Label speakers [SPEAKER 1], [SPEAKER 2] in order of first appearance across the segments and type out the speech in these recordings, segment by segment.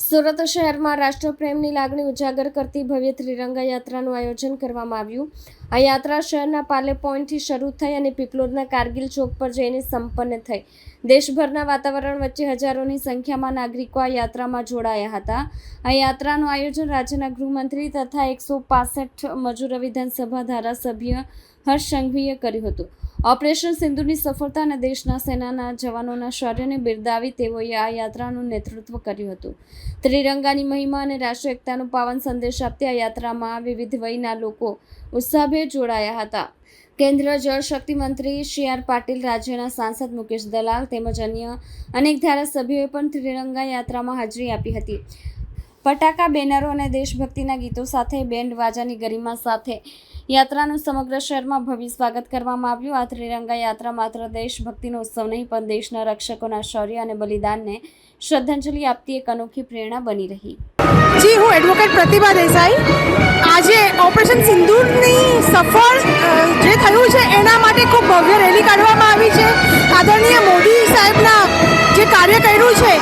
[SPEAKER 1] સુરત શહેરમાં રાષ્ટ્રપ્રેમની લાગણી ઉજાગર કરતી ભવ્ય ત્રિરંગા યાત્રાનું આયોજન કરવામાં આવ્યું. આ યાત્રા શહેરના પાલે પોઈન્ટથી શરૂ થઈ અને પીપલોદના કારગિલ ચોક પર જઈને સંપન્ન થઈ. દેશભરના વાતાવરણ વચ્ચે હજારોની સંખ્યામાં નાગરિકો આ યાત્રામાં જોડાયા હતા. આ યાત્રાનું આયોજન રાજ્યના ગૃહમંત્રી તથા એકસો પાસઠ મજૂર વિધાનસભા ધારાસભ્ય હર્ષ સંઘવીએ કર્યું હતું. ઓપરેશન સિંધુની સફળતા અને દેશના સેનાના જવાનોના શૌર્યને બિરદાવી તેઓએ આ યાત્રાનું નેતૃત્વ કર્યું હતું. ત્રિરંગાની મહિમા અને રાષ્ટ્ર એકતાનો પાવન સંદેશ આપતી આ યાત્રામાં વિવિધ વયના લોકો ઉત્સાહભેર જોડાયા હતા. કેન્દ્ર જળશક્તિ મંત્રી શ્રી આર પાટીલ, રાજ્યના સાંસદ મુકેશ દલાલ તેમજ અન્ય અનેક ધારાસભ્યોએ પણ ત્રિરંગા યાત્રામાં હાજરી આપી હતી. ફટાકા બેનરો અને દેશભક્તિના ગીતો સાથે, બેન્ડ વાજાની ગરિમા સાથે યાત્રાનું સમગ્ર શહેરમાં ભવ્ય સ્વાગત કરવામાં આવ્યું. આ ત્રિરંગા યાત્રા માત્ર દેશભક્તિનો ઉત્સવ નહીં, પણ દેશના રક્ષકોના શૌર્ય અને બલિદાનને શ્રદ્ધાંજલિ આપતી એક અનોખી પ્રેરણા બની રહી.
[SPEAKER 2] જી, હું એડવોકેટ પ્રતિભા દેસાઈ. આજે ઓપરેશન સિંદૂરની સફળ જે થયું છે, એના માટે ખૂબ ભવ્ય રેલી કાઢવામાં આવી છે. આદરણીય મોદી સાહેબના જે કાર્ય કર્યું છે,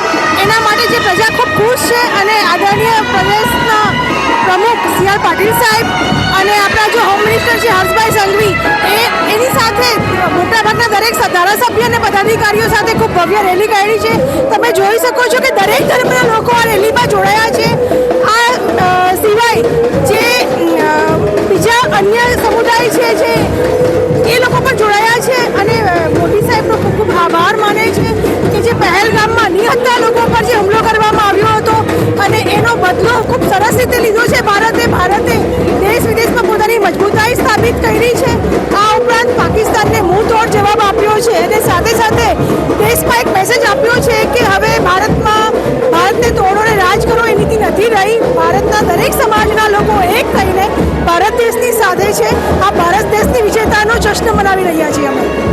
[SPEAKER 2] એના માટે જે પ્રજા ખૂબ ખુશ છે અને આદરણીય પ્રદેશના પ્રમુખ સી આર પાટીલ સાહેબ હોમ મિનિસ્ટર હર્ષભાઈ સંઘવી. એ એની સાથે મોટાભાગના દરેક ધારાસભ્ય અને પદાધિકારીઓ સાથે ખૂબ ભવ્ય રેલી કાઢી છે. તમે જોઈ શકો છો કે દરેક ધર્મના લોકો આ રેલીમાં જોડાયા છે. આ સિવાય જે બીજા અન્ય સમુદાય છે, જે એ લોકો પણ જોડાયા છે અને મોદી સાહેબનો ખૂબ ખૂબ આભાર માને છે કે જે પહેલગામમાં નિહત્તા લોકો પર જે હુમલો કરવામાં આવ્યો હતો અને એનો બદલો ખૂબ સરસ રીતે લીધો છે ભારતે ભારતે. કરી છે. આ ઉપરાંત પાકિસ્તાનને તોડ જવાબ આપ્યો છે અને સાથે સાથે દેશમાં એક મેસેજ આપ્યો છે કે હવે ભારતમાં, ભારતને તોડો અને રાજ કરો એ નીતિ નથી રહી. ભારતના દરેક સમાજના લોકો એક થઈને ભારત દેશની સાથે છે. આ ભારત દેશની વિજેતાનો જશ્ન મનાવી રહ્યા છીએ અમે.